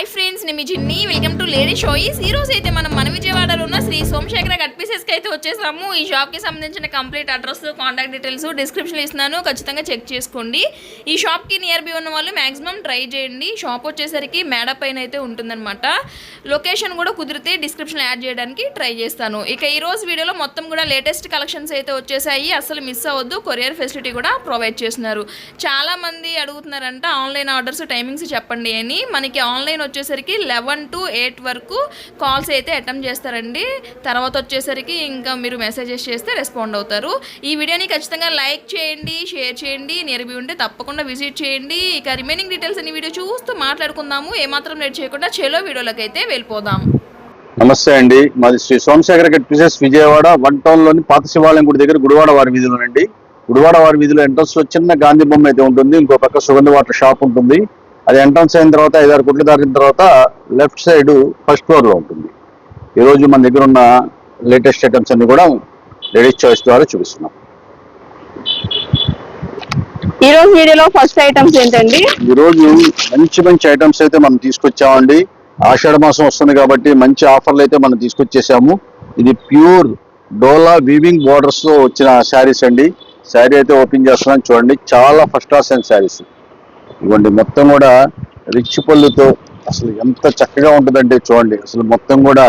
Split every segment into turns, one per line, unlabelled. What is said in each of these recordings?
Hi friends నేను మీ Jinni. Welcome to lady షోయిస్ ఈ రోజు అయితే మనం మన విజయవాడలో ఉన్న శ్రీ సోమశేఖర గట్ పీసెస్కి అయితే వచ్చేసాము. ఈ షాప్కి సంబంధించిన complete address contact details description ఇస్తున్నాను. ఖచ్చితంగా చెక్ చేసుకోండి. ఈ షాప్కి నియర్ బై ఉన్న వాళ్ళు మాక్సిమం ట్రై చేయండి. షాప్ వచ్చేసరికి మేడ పైన అయితే ఉంటుందన్నమాట. లొకేషన్ కూడా కుదిరితే డిస్క్రిప్షన్ యాడ్ చేయడానికి ట్రై చేస్తాను. ఇక ఈ రోజు వీడియోలో మొత్తం కూడా లేటెస్ట్ కలెక్షన్స్ అయితే వచ్చేసాయి. అసలు మిస్ అవ్వద్దు. కొరియర్ ఫెసిలిటీ కూడా ప్రొవైడ్ చేస్తున్నారు. చాలా మంది అడుగుతున్నారంట ఆన్లైన్ ఆర్డర్స్ టైమింగ్స్ చెప్పండి అని. మనకి ఆన్లైన్ వచ్చేసరికి లెవెన్ టు ఎయిట్ వరకు కాల్స్ అయితే అటెంప్ట్ చేస్తారండి. తర్వాత వచ్చేసరికి ఇంకా మీరు మెసేజెస్ చేస్తే రెస్పాండ్ అవుతారు. ఈ వీడియోని ఖచ్చితంగా లైక్ చేయండి షేర్ చేయండి నేర్బీ ఉంటే తప్పకుండా విజిట్ చేయండి. ఇక రిమైనింగ్ డీటెయిల్స్ అన్ని వీడియో చూస్తూ మాట్లాడుకుందాము. ఏమాత్రం లేట్ చేయకుండా చెలో వీడియోలోకి అయితే వెళ్ళిపోదాం.
నమస్తే అండి. మాది Shri Somasekhara cut pieces Vijayawada one టౌన్లోని పాత శివాలయం గుడి దగ్గర గుడివాడ వారి వీధిలోనండి గుడివాడ వారి వీధిలో ఎంట్రన్స్లో చిన్న గాంధీ బొమ్మ అయితే ఉంటుంది. ఇంకో పక్క సుగంధ వాటర్ షాప్ ఉంటుంది. అది ఎంట్రన్స్ అయిన తర్వాత ఐదారు కుట్లు దాటిన తర్వాత లెఫ్ట్ సైడ్ ఫస్ట్ ఫ్లోర్లో ఉంటుంది ఈరోజు మన దగ్గర ఉన్న లేటెస్ట్ ఐటమ్స్ అన్ని కూడా లేడీస్ చాయిస్ ద్వారా చూపిస్తున్నాం.
ఈ రోజు వీడియోలో ఫస్ట్ ఐటమ్స్ ఏంటండి?
ఈ రోజు మంచి మంచి ఐటమ్స్ అయితే మనం తీసుకొచ్చామండి. ఆషాఢ మాసం వస్తుంది కాబట్టి మంచి ఆఫర్లు అయితే మనం తీసుకొచ్చేసాము. ఇది ప్యూర్ డోలా వీవింగ్ బోర్డర్స్తో వచ్చిన శారీస్ అండి. శారీ అయితే ఓపెన్ చేస్తున్నాను చూడండి చాలా ఫస్ట్ క్లాస్ అయిన శారీస్. ఇవ్వండి మొత్తం కూడా రిచ్ పళ్ళుతో అసలు ఎంత చక్కగా ఉంటుందంటే చూడండి. అసలు మొత్తం కూడా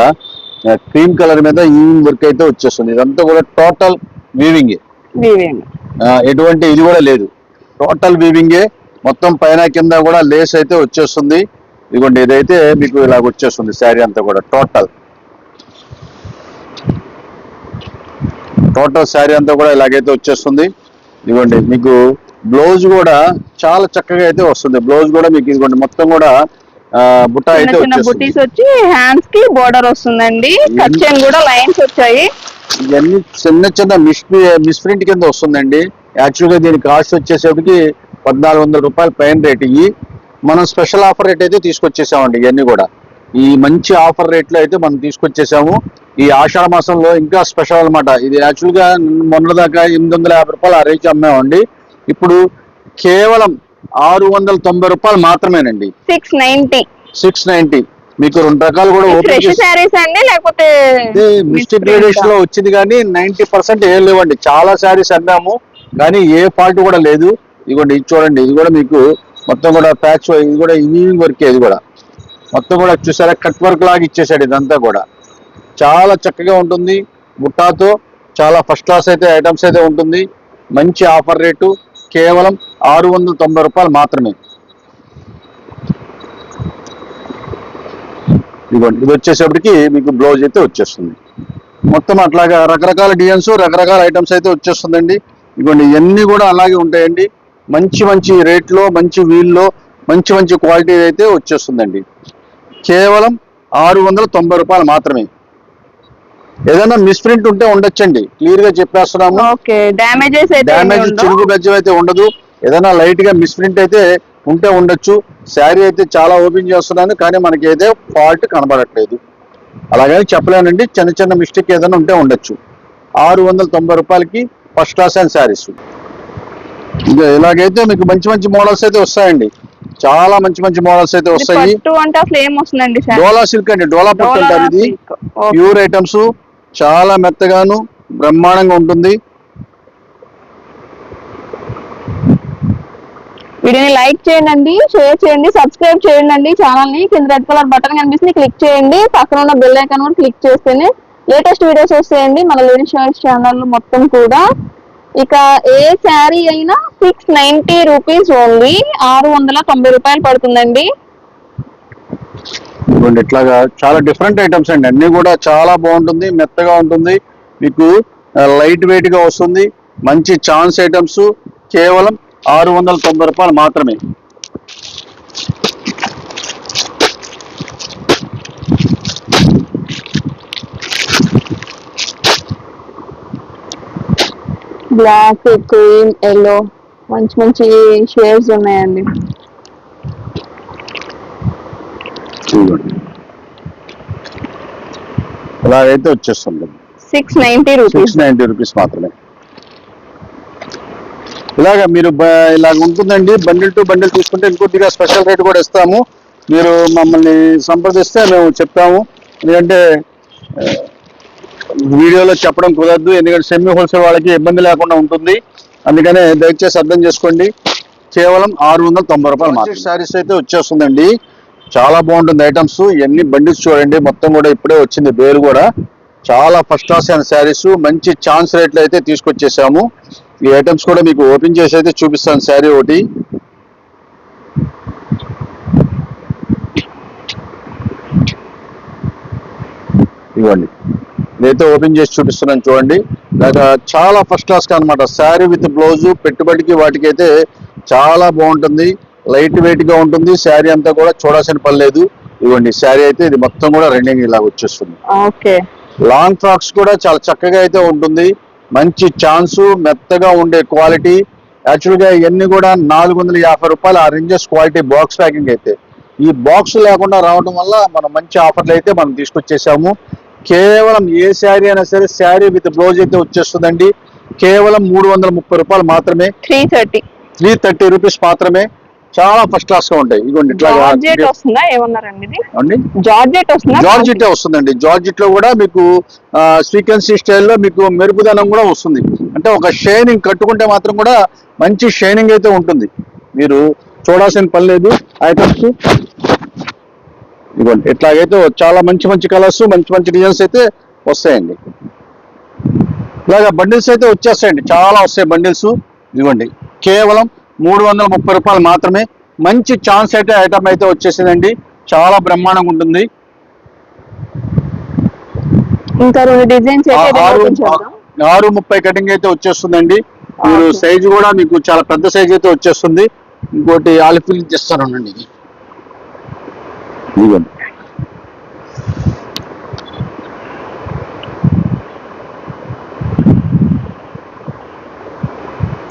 క్రీమ్ కలర్ మీద ఈవింగ్ వర్క్ అయితే వచ్చేస్తుంది. ఇదంతా కూడా టోటల్ వీవింగ్ ఎటువంటి ఇది కూడా లేదు. టోటల్ వీవింగే మొత్తం పైన కింద కూడా లేస్ అయితే వచ్చేస్తుంది. ఇదిగోండి ఇదైతే మీకు ఇలాగ వచ్చేస్తుంది శారీ అంతా కూడా టోటల్ టోటల్ శారీ అంతా కూడా ఇలాగైతే వచ్చేస్తుంది. ఇదిగోండి మీకు బ్లౌజ్ కూడా చాలా చక్కగా అయితే వస్తుంది. బ్లౌజ్ కూడా మీకు ఇదిగోండి మొత్తం కూడా బుట్ట అయితే
బుటీస్ వచ్చి హ్యాండ్స్కి బోర్డర్ వస్తుందండి. కచ్చన్ కూడా లైన్స్ వచ్చాయి.
ఇవన్నీ చిన్న చిన్న మిస్ మిస్ప్రింట్ కింద వస్తుందండి. యాక్చువల్గా దీని కాస్ట్ వచ్చేసరికి పద్నాలుగు వందల రూపాయల పైన రేట్ ఇవి మనం స్పెషల్ ఆఫర్ రేట్ అయితే తీసుకొచ్చేసామండి ఇవన్నీ కూడా. ఈ మంచి ఆఫర్ రేట్లో అయితే మనం తీసుకొచ్చేసాము. ఈ ఆషాఢ మాసంలో ఇంకా స్పెషల్ అన్నమాట. ఇది యాక్చువల్గా మొన్న దాకా ఎనిమిది వందల యాభై రూపాయలు ఆ రేట్ అమ్మామండి. ఇప్పుడు కేవలం ఆరు వందల తొంభై రూపాయలు మాత్రమేనండి.
సిక్స్ నైన్టీ
సిక్స్ నైన్టీ మీకు రెండు రకాలు కూడా ఓపెన్
ఫ్రెష్
చేసి
శారీస్ అండి లేకపోతే
ఇది మిస్టేక్ గ్రేడేషన్లో వచ్చింది కానీ నైన్టీ పర్సెంట్ ఏం లేవండి. చాలా శారీస్ అమ్మాము కానీ ఏ ఫాల్ట్ కూడా లేదు. ఇదిగోండి ఇది చూడండి ఇది కూడా మీకు మొత్తం కూడా ప్యాచ్ ఇది కూడా ఈవినింగ్ వర్క్ ఇది కూడా. మొత్తం కూడా చూసారా కట్ వర్క్ లాగా ఇచ్చేసాడు ఇదంతా కూడా. చాలా చక్కగా ఉంటుంది. బుట్టాతో చాలా ఫస్ట్ క్లాస్ అయితే ఐటమ్స్ అయితే ఉంటుంది. మంచి ఆఫర్ రేటు కేవలం ఆరు వందల తొంభై రూపాయలు మాత్రమే. ఇదిగోండి ఇది వచ్చేసేపటికి మీకు బ్లౌజ్ అయితే వచ్చేస్తుంది. మొత్తం అట్లాగా రకరకాల డిజైన్స్ రకరకాల ఐటమ్స్ అయితే వచ్చేస్తుందండి. ఇదిగోండి ఇవన్నీ కూడా అలాగే ఉంటాయండి. మంచి మంచి రేట్లో మంచి వీల్లో మంచి మంచి క్వాలిటీ అయితే వచ్చేస్తుందండి. కేవలం ఆరు వందల తొంభై రూపాయలు మాత్రమే. ఏదైనా మిస్ప్రింట్ ఉంటే ఉండొచ్చండి. క్లియర్గా చెప్పేస్తున్నాము
ఉండవు.
చిరుగు బెజ్జం అయితే ఉండదు. ఏదైనా లైట్గా మిస్ప్రింట్ అయితే ఉంటే ఉండొచ్చు. శారీ అయితే చాలా ఓపెన్ చేస్తున్నాను కానీ మనకి అయితే ఫాల్ట్ కనబడట్లేదు. అలాగని చెప్పలేనండి చిన్న చిన్న మిస్టేక్ ఏదైనా ఉంటే ఉండొచ్చు. ఆరు వందల తొంభై రూపాయలకి ఫస్ట్ క్లాస్ అండ్ శారీస్ ఇంకా ఇలాగైతే మీకు మంచి మంచి మోడల్స్ అయితే వస్తాయండి. చాలా మంచి మంచి మోడల్స్ అయితే వస్తాయి. డోలా సిల్క్ అండి డోలా పట్టు అంటారు ఇది. ప్యూర్ ఐటమ్స్ చాలా మెత్తగాను బ్రహ్మాండంగా ఉంటుంది.
వీడియోని లైక్ చేయండి షేర్ చేయండి సబ్స్క్రైబ్ చేయండి ఛానల్ని కింద రెడ్ కలర్ బటన్ కనిపిస్తుంది క్లిక్ చేయండి. పక్కన ఉన్న బెల్ ఐకాన్ కూడా క్లిక్ చేస్తేనే లేటెస్ట్ వీడియోస్ వస్తాయండి మన లేడీస్ ఛానల్ మొత్తం కూడా. ఇక ఏ శారీ అయినా సిక్స్ నైన్టీ రూపీస్ ఓన్లీ ఆరు వందల తొంభై రూపాయలు పడుతుందండి.
ఇదిగోండి ఇట్లాగా చాలా డిఫరెంట్ ఐటమ్స్ అండి. అన్ని కూడా చాలా బాగుంటుంది మెత్తగా ఉంటుంది. మీకు లైట్ వెయిట్గా వస్తుంది. మంచి ఛాన్స్ ఐటమ్స్ కేవలం ఆరు వందల తొంభై రూపాయలు మాత్రమే.
బ్లాక్ క్రీమ్ ఎల్లో మంచి మంచి షేడ్స్ ఉన్నాయండి.
ఇదిగోండి ఇలాగైతే వచ్చేస్తుంది.
Six ninety rupees
six ninety rupees మాత్రమే. ఇలాగ మీరు బ- ఇలాగ ఉంటుందండి. బండిల్ టు బండిల్ తీసుకుంటే ఇంకొద్దిగా స్పెషల్ రేట్ కూడా ఇస్తాము. మీరు మమ్మల్ని సంప్రదిస్తే మేము చెప్తాము. ఎందుకంటే వీడియోలో చెప్పడం కుదరదు. ఎందుకంటే సెమీ హోల్సేల్ వాళ్ళకి ఇబ్బంది లేకుండా ఉంటుంది. అందుకనే దయచేసి అర్థం చేసుకోండి. కేవలం ఆరు వందల తొంభై రూపాయలు మార్కెట్ శారీస్ అయితే వచ్చేస్తుందండి. చాలా బాగుంటుంది ఐటమ్స్. ఇవన్నీ బండిల్స్ చూడండి. మొత్తం కూడా ఇప్పుడే వచ్చింది. పేరు కూడా. చాలా ఫస్ట్ క్లాస్ అయిన శారీస్. మంచి ఛాన్స్ రేట్లు అయితే తీసుకొచ్చేసాము. ఈ ఐటమ్స్ కూడా మీకు ఓపెన్ చేసి అయితే చూపిస్తాను శారీ ఒకటి. ఇవ్వండి. ఇదైతే ఓపెన్ చేసి చూపిస్తున్నాను చూడండి. ఇలాగా చాలా ఫస్ట్ క్లాస్ అనమాట శారీ విత్ బ్లౌజ్ పెట్టుబడికి వాటికి అయితే చాలా బాగుంటుంది. లైట్ వెయిట్గా ఉంటుంది. శారీ అంతా కూడా చూడాల్సిన పని లేదు. ఇవ్వండి. శారీ అయితే ఇది మొత్తం కూడా రన్నింగ్ ఇలా వచ్చేస్తుంది.
ఓకే.
లాంగ్ ఫ్రాక్స్ కూడా చాలా చక్కగా అయితే ఉంటుంది. మంచి ఛాన్స్ మెత్తగా ఉండే క్వాలిటీ. యాక్చువల్గా ఇవన్నీ కూడా నాలుగు వందల యాభై రూపాయలు ఆ రేంజెస్ క్వాలిటీ బాక్స్ ప్యాకింగ్ అయితే. ఈ బాక్స్ లేకుండా రావడం వల్ల మనం మంచి ఆఫర్లు అయితే మనం తీసుకొచ్చేసాము. కేవలం ఏ శారీ అయినా సరే శారీ విత్ బ్లౌజ్ అయితే వచ్చేస్తుందండి. కేవలం మూడు వందల ముప్పై రూపాయలు మాత్రమే.
Three thirty.
Three thirty rupees మాత్రమే. చాలా ఫస్ట్ క్లాస్గా ఉంటాయి. ఇదిగోండి ఇట్లా
జార్జెట్ వస్తుందా? ఏమన్నారండి ఇది?
అండి?
జార్జెట్ వస్తుందా?
జార్జిట్ వస్తుందండి. జార్జిట్లో కూడా మీకు సీక్వెన్సీ స్టైల్లో మీకు మెరుపుదనం కూడా వస్తుంది. అంటే ఒక షైనింగ్ కట్టుకుంటే మాత్రం కూడా మంచి షైనింగ్ అయితే ఉంటుంది. మీరు చూడాల్సిన పని లేదు. ఐటమ్స్ ఇదిగోండి ఇట్లాగైతే చాలా మంచి మంచి కలర్స్ మంచి మంచి డిజైన్స్ అయితే వస్తాయండి. ఇలాగా బండిల్స్ అయితే వచ్చేస్తాయండి. చాలా వస్తాయి బండిల్స్ ఇదిగోండి కేవలం మూడు వందల ముప్పై రూపాయలు మాత్రమే. మంచి ఛాన్స్ అయితే ఐటమ్ అయితే వచ్చేసిందండి. చాలా బ్రహ్మాండంగా ఉంటుంది.
ఇంకా డిజైన్స్
ఆరు ముప్పై కటింగ్ అయితే వచ్చేస్తుందండి. మీరు. సైజు కూడా మీకు చాలా పెద్ద సైజ్ అయితే వచ్చేస్తుంది. ఇంకోటి ఆలిఫిల్ చేస్తాను ఇది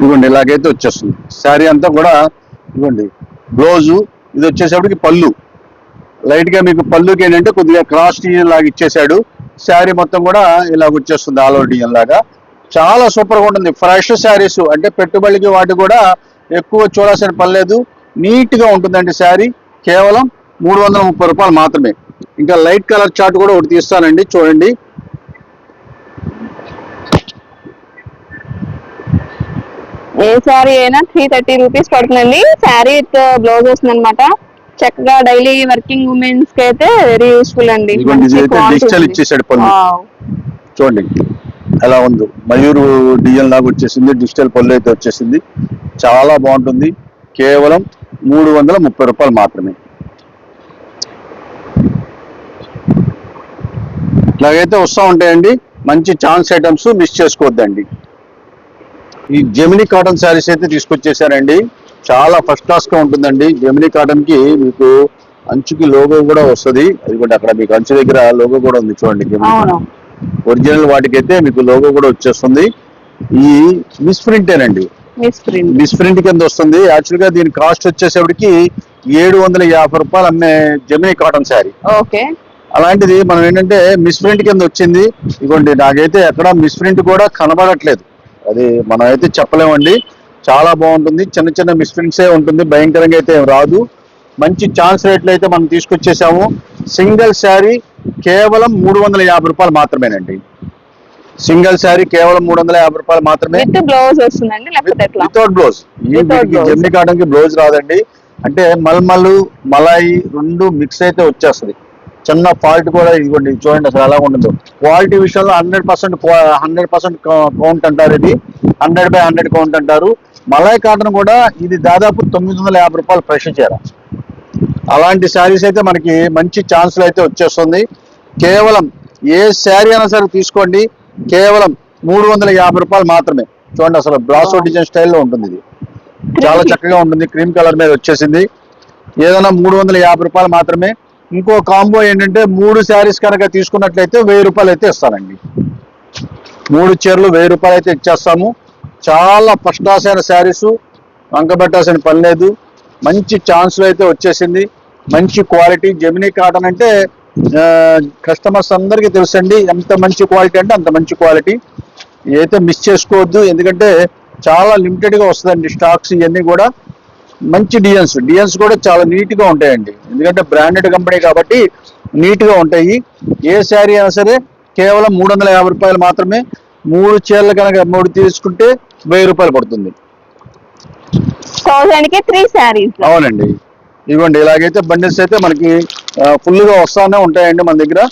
ఇదిగోండి ఇలాగైతే వచ్చేస్తుంది. శారీ అంతా కూడా ఇదిగోండి బ్లౌజు ఇది వచ్చేసరికి పళ్ళు. లైట్గా మీకు పళ్ళుకి ఏంటంటే కొద్దిగా క్రాస్ డిజైన్ లాగా ఇచ్చేసాడు శారీ మొత్తం కూడా ఇలాగ వచ్చేస్తుంది ఆల్ ఓవర్ డిజైన్ లాగా. చాలా సూపర్గా ఉంటుంది. ఫ్రెష్ శారీస్ అంటే పెట్టుబడికి వాటి కూడా ఎక్కువ చూడాల్సిన పని లేదు. నీట్గా ఉంటుందండి శారీ. కేవలం మూడు వందల ముప్పై రూపాయలు మాత్రమే. ఇంకా లైట్ కలర్ చార్ట్ కూడా ఒకటి తీస్తానండి చూడండి.
ఏ శారీ అయినా త్రీ థర్టీ రూపీస్ పడుతుందండి. శారీ విత్ బ్లౌజ్ వస్తుంది అనమాట చక్కగా డైలీ వర్కింగ్ ఉమెన్స్కి అయితే వెరీ యూస్ఫుల్ అండి.
చూడండి ఎలా ఉంది. మయూరు డిజైన్ లాగా వచ్చేసింది డిజిటల్ పళ్ళు అయితే వచ్చేసింది. చాలా బాగుంటుంది. కేవలం మూడు వందల ముప్పై రూపాయలు మాత్రమే. ఇలాగైతే వస్తూ ఉంటాయండి. మంచి ఛాన్స్ ఐటమ్స్ మిస్ చేసుకోవద్దండి. ఈ జెమినీ కాటన్ శారీస్ అయితే తీసుకొచ్చేసారండి. చాలా ఫస్ట్ క్లాస్గా ఉంటుందండి. జెమినీ కాటన్కి మీకు అంచుకి లోగో కూడా వస్తుంది. అది కూడా అక్కడ మీకు అంచు దగ్గర లోగో కూడా ఉంది చూడండి ఒరిజినల్ వాటికైతే మీకు లోగో కూడా వచ్చేస్తుంది. ఈ మిస్ ప్రింటేనండి
మిస్ ప్రింట్.
మిస్ ప్రింట్ కింద వస్తుంది. యాక్చువల్గా దీని కాస్ట్ వచ్చేసరికి ఏడు వందల యాభై రూపాయలు అమ్మే జమినీ కాటన్ శారీ
ఓకే.
అలాంటిది మనం ఏంటంటే మిస్ ప్రింట్ కింద వచ్చింది. ఇదిగోండి నాకైతే ఎక్కడ మిస్ ప్రింట్ కూడా కనబడట్లేదు. అది మనం అయితే చెప్పలేమండి. చాలా బాగుంటుంది. చిన్న చిన్న మిస్ ప్రింట్సే ఉంటుంది. భయంకరంగా అయితే ఏం రాదు. మంచి ఛాన్స్ రేట్లు అయితే మనం తీసుకొచ్చేసాము. సింగిల్ శారీ కేవలం మూడు వందల యాభై రూపాయలు మాత్రమేనండి. సింగిల్ శారీ కేవలం మూడు వందల యాభై రూపాయలు మాత్రమే.
బ్లౌజ్ వస్తుందండి?
Without blouse. జమ్మి కాటన్కి బ్లౌజ్. రాదండి. అంటే మల్మల్ మలాయి రెండు మిక్స్ అయితే వచ్చేస్తుంది. చిన్న ఫాల్ట్ కూడా ఇదిగోండి చూడండి అసలు ఎలా ఉండదు క్వాలిటీ విషయంలో hundred percent hundred percent count అంటారు ఇది. హండ్రెడ్ బై హండ్రెడ్ కౌంట్ అంటారు. మలాయ్ కాటన్ కూడా ఇది దాదాపు తొమ్మిది వందల యాభై రూపాయలు ఫ్రెష్ చీర. అలాంటి శారీస్ అయితే మనకి మంచి ఛాన్స్లు అయితే వచ్చేస్తుంది. కేవలం ఏ శారీ అయినా సరే తీసుకోండి. కేవలం మూడు వందల యాభై రూపాయలు మాత్రమే. చూడండి అసలు బ్రాసో డిజైన్ స్టైల్లో ఉంటుంది ఇది. చాలా చక్కగా ఉంటుంది. క్రీమ్ కలర్ మీద వచ్చేసింది. ఏదైనా మూడు వందల యాభై రూపాయలు మాత్రమే ఇంకో కాంబో ఏంటంటే మూడు శారీస్ కనుక తీసుకున్నట్లయితే వెయ్యి రూపాయలు అయితే ఇస్తానండి మూడు చీరలు వెయ్యి రూపాయలు అయితే ఇచ్చేస్తాము. చాలా ఫస్ట్ క్లాస్ అయిన శారీస్ వంకబెట్టాల్సిన పని లేదు. మంచి ఛాన్స్లు అయితే వచ్చేసింది. మంచి క్వాలిటీ. జెమినీ కాటన్ అంటే కస్టమర్స్ అందరికీ తెలుసండి ఎంత మంచి క్వాలిటీ అంటే అంత మంచి క్వాలిటీ. అయితే మిస్ చేసుకోవద్దు. ఎందుకంటే చాలా లిమిటెడ్గా వస్తుందండి స్టాక్స్ ఇవన్నీ కూడా. మంచి డిజైన్స్. డిజైన్స్ కూడా చాలా నీట్గా ఉంటాయండి. ఎందుకంటే బ్రాండెడ్ కంపెనీ కాబట్టి నీట్గా ఉంటాయి. ఏ శారీ అయినా సరే కేవలం మూడు వందల యాభై రూపాయలు మాత్రమే మూడు చీరలు కనుక మూడు తీసుకుంటే వెయ్యి రూపాయలు పడుతుంది. అవునండి. ఇవ్వండి. ఇలాగైతే బండిల్స్ అయితే మనకి ఫుల్గా వస్తానే ఉంటాయండి మన దగ్గర.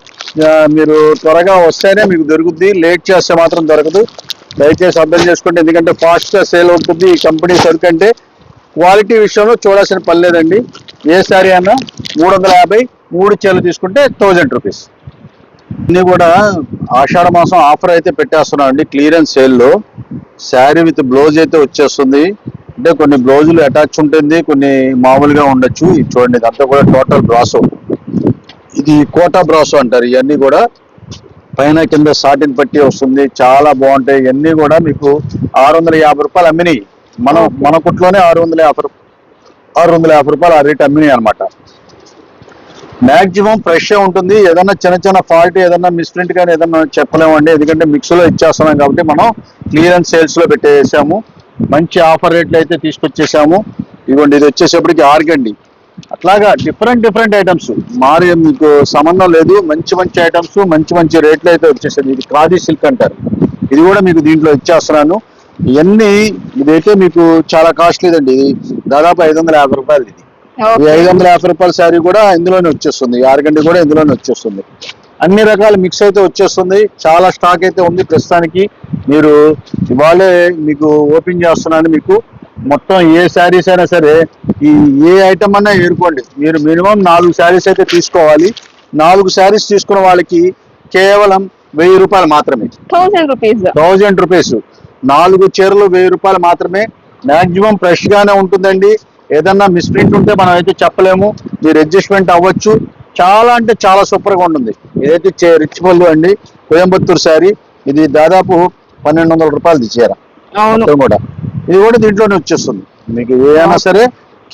మీరు త్వరగా వస్తేనే మీకు దొరుకుద్ది. లేట్ చేస్తే మాత్రం దొరకదు. దయచేసి అర్థం చేసుకోండి. ఎందుకంటే ఫాస్ట్గా సేల్ అవుతుంది ఈ కంపెనీ సరుకు అంటే క్వాలిటీ విషయంలో చూడాల్సిన పని లేదండి. ఏ శారీ అయినా మూడు వందల యాభై మూడు చీరలు తీసుకుంటే థౌజండ్ రూపీస్. ఇన్ని కూడా ఆషాఢ మాసం ఆఫర్ అయితే పెట్టేస్తున్నాం అండి క్లియరెన్స్ సేల్లో. శారీ విత్ బ్లౌజ్ అయితే వచ్చేస్తుంది. అంటే కొన్ని బ్లౌజులు అటాచ్ ఉంటుంది కొన్ని మామూలుగా ఉండొచ్చు. ఇది చూడండి ఇదంతా కూడా టోటల్ బ్రాసో. ఇది కోటా బ్రాసో అంటారు. ఇవన్నీ కూడా పైన కింద సాటిన్ పట్టి వస్తుంది. చాలా బాగుంటాయి. ఇవన్నీ కూడా మీకు ఆరు వందల యాభై రూపాయలు అమ్మినాయి. మనం మన కుట్లోనే ఆరు వందల యాభై రూ- ఆరు వందల యాభై రూపాయలు ఆ రేట్ అమ్మినాయి అనమాట మాక్సిమం ఫ్రెష్ ఉంటుంది. ఏదన్నా చిన్న చిన్న ఫాల్ట్ ఏదన్నా మిస్ప్రింట్ కానీ ఏదన్నా చెప్పలేమండి. ఎందుకంటే మిక్స్లో ఇచ్చేస్తున్నాం కాబట్టి మనం క్లియరెన్స్ సేల్స్లో పెట్టేసాము. మంచి ఆఫర్ రేట్లు అయితే తీసుకొచ్చేసాము. ఇదిగోండి ఇది వచ్చేసేపటికి ఆర్గండి అట్లాగా డిఫరెంట్ డిఫరెంట్ ఐటమ్స్ మారి మీకు సంబంధం లేదు. మంచి మంచి ఐటమ్స్ మంచి మంచి రేట్లు అయితే వచ్చేసాయి. ఇది ఖాదీ సిల్క్ అంటారు. ఇది కూడా మీకు దీంట్లో ఇచ్చేస్తున్నాను. ఇవన్నీ ఇదైతే మీకు చాలా కాస్ట్లీ అండి ఇది దాదాపు ఐదు వందల యాభై రూపాయలు ఇది. ఈ ఐదు వందల యాభై రూపాయల శారీ కూడా ఇందులోనే వచ్చేస్తుంది. ఈ ఆరగండి కూడా ఇందులోనే వచ్చేస్తుంది. అన్ని రకాల మిక్స్ అయితే వచ్చేస్తుంది. చాలా స్టాక్ అయితే ఉంది ప్రస్తుతానికి. మీరు ఇవాళే మీకు ఓపెన్ చేస్తున్నాను మీకు. మొత్తం ఏ శారీస్ అయినా సరే ఈ ఏ ఐటమ్ అన్నా ఏరుకోండి. మీరు మినిమం నాలుగు శారీస్ అయితే తీసుకోవాలి. నాలుగు శారీస్ తీసుకున్న వాళ్ళకి కేవలం వెయ్యి రూపాయలు మాత్రమే.
Thousand rupees.
Thousand rupees. నాలుగు చీరలు వెయ్యి రూపాయలు మాత్రమే. మాక్సిమం ఫ్రెష్ గానే ఉంటుందండి. ఏదన్నా మిస్ప్రింట్ ఉంటే మనం అయితే చెప్పలేము. మీరు అడ్జస్ట్మెంట్ అవ్వచ్చు. చాలా అంటే చాలా సూపర్గా ఉంటుంది. ఇదైతే రిచ్ పళ్ళు అండి. కోయంబత్తూరు శారీ. ఇది దాదాపు పన్నెండు వందల రూపాయలు చీర కూడా. ఇది కూడా దీంట్లోనే వచ్చేస్తుంది. మీకు ఏదైనా సరే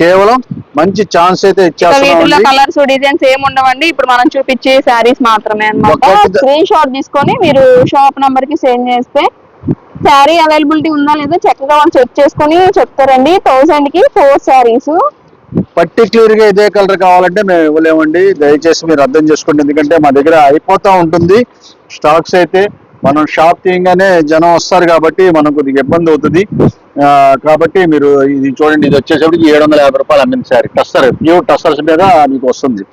కేవలం మంచి ఛాన్స్ అయితే ఇచ్చేస్తున్నాం
కలర్స్ డిజైన్స్ ఏమి ఉండవండి. ఇప్పుడు మనం చూపించే శారీస్ మాత్రమే అన్నమాట. స్క్రీన్ షాట్ తీసుకొని మీరు షాప్ నంబర్కి సెండ్ చేస్తే శారీ అవైలబిలిటీ ఉందా లేదా చక్కగా వాళ్ళు చెక్ చేసుకుని చెప్తారండి. థౌసండ్కి ఫోర్ శారీస్
పర్టిక్యులర్గా ఇదే కలర్ కావాలంటే మేము ఇవ్వలేమండి. దయచేసి మీరు అర్థం చేసుకోండి. ఎందుకంటే మా దగ్గర అయిపోతా ఉంటుంది. స్టాక్స్ అయితే మనం షాప్ తీయగానే జనం వస్తారు కాబట్టి మనకు కొద్దిగా ఇబ్బంది అవుతుంది. కాబట్టి మీరు ఇది చూడండి. ఇది వచ్చేసరికి ఏడు వందల యాభై రూపాయలు అమ్మింది సార్ టస్సర్ ప్యూర్ టస్సర్స్ మీద మీకు వస్తుంది.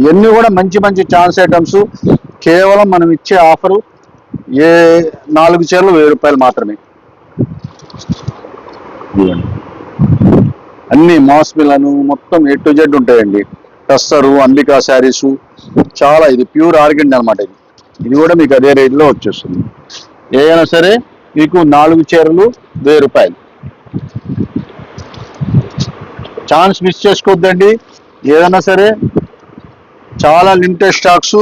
ఇవన్నీ కూడా మంచి మంచి ఛాన్స్ ఐటమ్స్ కేవలం మనం ఇచ్చే ఆఫరు ఏ నాలుగు చీరలు వెయ్యి రూపాయలు మాత్రమే. అన్ని మాస్ మిలను మొత్తం ఏ టు జెడ్ ఉంటాయండి. టస్సరు అంబికా శారీసు చాలా ఇది ప్యూర్ ఆర్గండి అనమాట ఇది. ఇది కూడా మీకు అదే రేట్లో వచ్చేస్తుంది. ఏదైనా సరే మీకు నాలుగు చీరలు వెయ్యి రూపాయలు. ఛాన్స్ మిస్ చేసుకోవద్దండి ఏదైనా సరే చాలా లిమిటెడ్ స్టాక్స్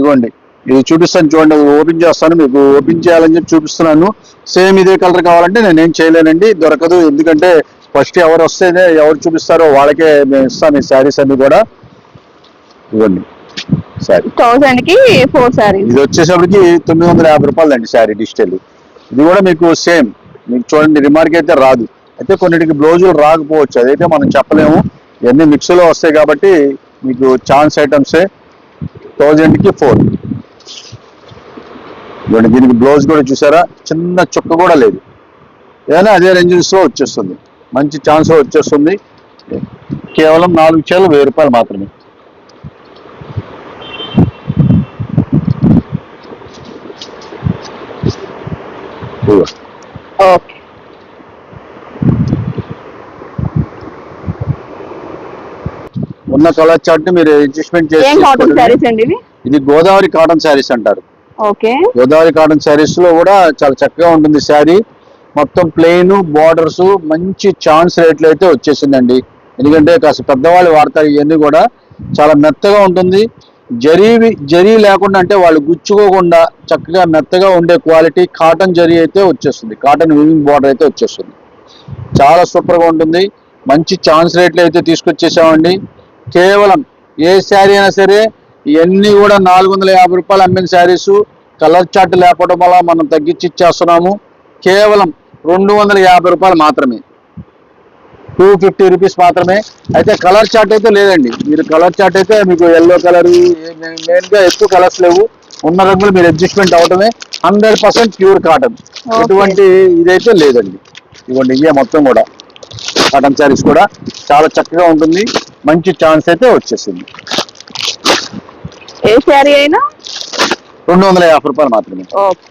ఇవ్వండి. ఇది చూపిస్తాను చూడండి ఓపెన్ చేస్తాను మీకు ఓపెన్ చేయాలని చెప్పి చూపిస్తున్నాను. సేమ్ ఇదే కలర్ కావాలంటే నేను ఏం చేయలేనండి దొరకదు. ఎందుకంటే ఫస్ట్ ఎవరు వస్తేనే ఎవరు చూపిస్తారో వాళ్ళకే మేము ఇస్తాను ఈ శారీస్ అన్ని కూడా. ఇవ్వండి. శారీ
థౌసండ్కి ఫోర్ శారీస్
ఇది వచ్చేసరికి తొమ్మిది వందల యాభై రూపాయలు అండి శారీ డిజిటల్. ఇది కూడా మీకు సేమ్. మీకు చూడండి రిమార్క్ అయితే రాదు. అయితే కొన్నిటికి బ్లౌజులు రాకపోవచ్చు అదైతే మనం చెప్పలేము. ఇవన్నీ మిక్స్లో వస్తాయి కాబట్టి మీకు ఛాన్స్ ఐటమ్సే థౌజండ్కి ఫోర్ ఇవ్వండి. దీనికి బ్లౌజ్ కూడా చూసారా? చిన్న చుక్క కూడా లేదు. ఏదైనా అదే రేంజెస్లో వచ్చేస్తుంది. మంచి ఛాన్స్ వచ్చేస్తుంది. కేవలం నాలుగు చీరలు వెయ్యి రూపాయలు మాత్రమే. ఉన్న కలర్ చార్ట్ మీరు అడ్జస్ట్మెంట్ చేసి ఇది గోదావరి కాటన్ శారీస్ అంటారు. గోదావరి కాటన్ శారీస్లో కూడా చాలా చక్కగా ఉంటుంది శారీ. మొత్తం ప్లెయిన్ బార్డర్స్ మంచి ఛాన్స్ రేట్లు అయితే వచ్చేసిందండి. ఎందుకంటే కాస్త పెద్దవాళ్ళు వాడతారు ఇవన్నీ కూడా. చాలా మెత్తగా ఉంటుంది. జరీ జరీ లేకుండా అంటే వాళ్ళు గుచ్చుకోకుండా చక్కగా మెత్తగా ఉండే క్వాలిటీ కాటన్ జరీ అయితే వచ్చేస్తుంది. కాటన్ వివింగ్ బార్డర్ అయితే వచ్చేస్తుంది. చాలా సూపర్గా ఉంటుంది. మంచి ఛాన్స్ రేట్లు అయితే తీసుకొచ్చేసామండి. కేవలం ఏ శారీ అయినా సరే ఇవన్నీ కూడా నాలుగు వందల యాభై రూపాయలు అమ్మిన శారీస్. కలర్ చార్ట్ లేకపోవడం వల్ల మనం తగ్గించి ఇచ్చేస్తున్నాము. కేవలం రెండు వందల యాభై రూపాయలు మాత్రమే. టూ ఫిఫ్టీ రూపీస్ మాత్రమే. అయితే కలర్ చార్ట్ అయితే లేదండి. మీరు కలర్ చార్ట్ అయితే మీకు ఎల్లో కలర్ మెయిన్గా ఎక్కువ కలర్స్ లేవు. ఉన్న రంగులు మీరు అడ్జస్ట్మెంట్ అవటమే హండ్రెడ్ పర్సెంట్ ప్యూర్ కాటన్. ఎటువంటి ఇదైతే లేదండి. ఇవ్వండి ఇవే మొత్తం కూడా. కాటన్ శారీస్ కూడా చాలా చక్కగా ఉంటుంది. మంచి ఛాన్స్ అయితే వచ్చేసింది.
ఏ శారీ అయినా?
రెండు వందల యాభై రూపాయలు మాత్రమే.
ఓకే.